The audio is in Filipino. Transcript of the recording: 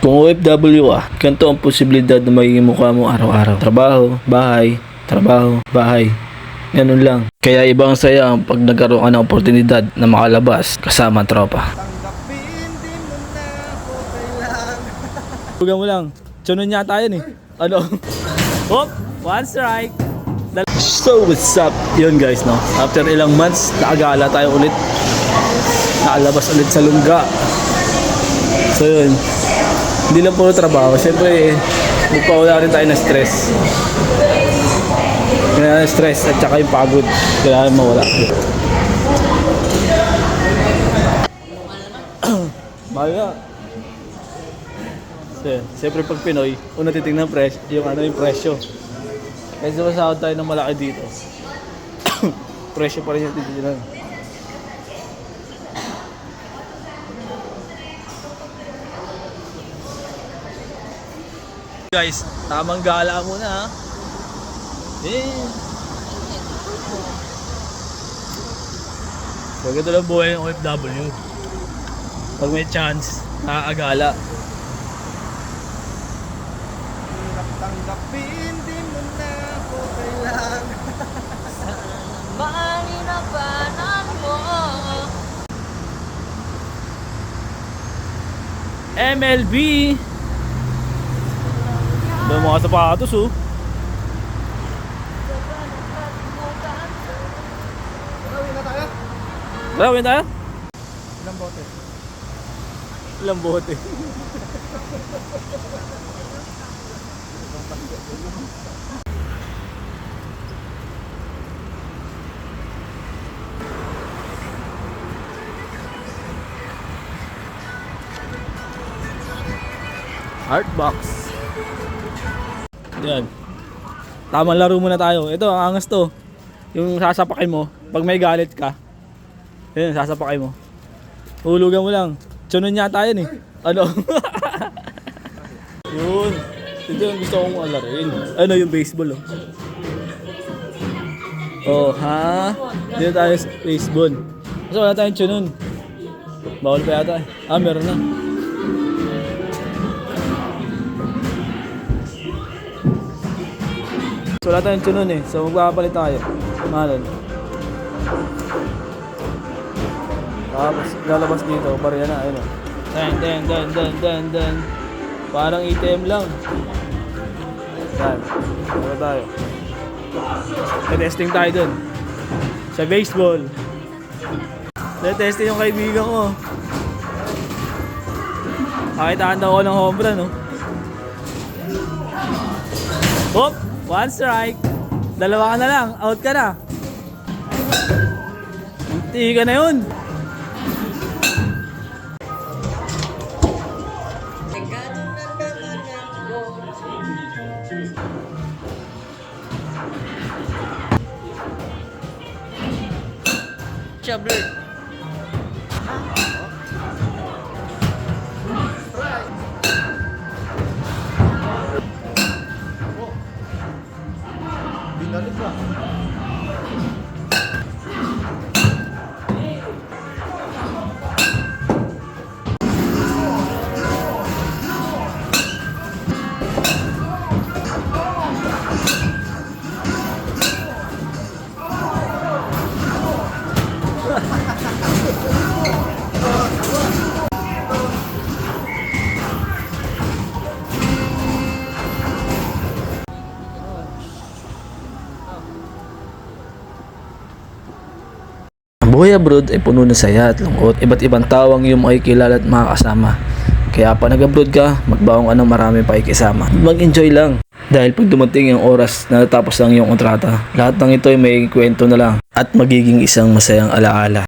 Kung OFW ka, ganito ang posibilidad na magiging mukha mo araw-araw. Trabaho, bahay, trabaho, bahay. Ganun lang. Kaya ibang saya ang pag nagkaroon ka ng oportunidad na makalabas kasama ang tropa. Huwag mo lang. Tsunon niya tayo eh. Ano? Hop! One strike! So what's up? Yun guys no. After ilang months, nakagala tayo ulit. Nakalabas ulit sa lungga. So yun. Hindi lang puro trabaho. Siyempre, magpawala rin tayo ng stress. Kaya stress at saka yung pagod. Kaya mawala. Mahal yun. Siyempre pag Pinoy, una titingnan pres yung ano yung presyo. Kasi masahod tayo ng malaki dito. presyo pa rin yung titignan. Guys, tamang gala muna ha. Eh. So, ganito lang buhay ng OFW. Pag may chance, nakakagala. Tanggapin, di mo na ako kailangan Maninabanan mo MLB. Dami mga sapatos oh. Gawin tayo? Ilang bote? Ilang bote. Art box. Yan. Tamang laro muna tayo. Ito, ang angas to. Yung sasapakay mo, pag may galit ka, yun, sasapakay mo. Hulugan mo lang. Tsunon niya tayo eh. Ano? Yun. Ito yung gusto kong alarin. Ano yung baseball oh. Oh, ha? Dito tayo sa baseball. Kasi wala tayong tsunon. Bawal pa yata eh. Ah, meron na. Wala tayong tsunon eh. So magpapalit tayo. Mahalon. Tapos lalabas dito, barya na, ayun o. Den, den, den, den, den, den. Parang ATM lang. Yan. Ano tayo? Testing tayo dun. Sa baseball. May testing yung kaibigan ko. Pakitaan daw ako ng home run, no? Hop! One strike. Dalawa ka na lang. Out ka na. Hindi ka na yun. Chabler Binalik ka Ang buhay abroad ay puno ng saya at lungkot. Iba't ibang tawang iyong makikilala at makakasama. Kaya pa nag-abroad ka, magbaong ka ng marami pakikisama. Mag-enjoy lang. Dahil pag dumating yung oras na natapos ang iyong kontrata, lahat ng ito ay may kwento na lang at magiging isang masayang alaala.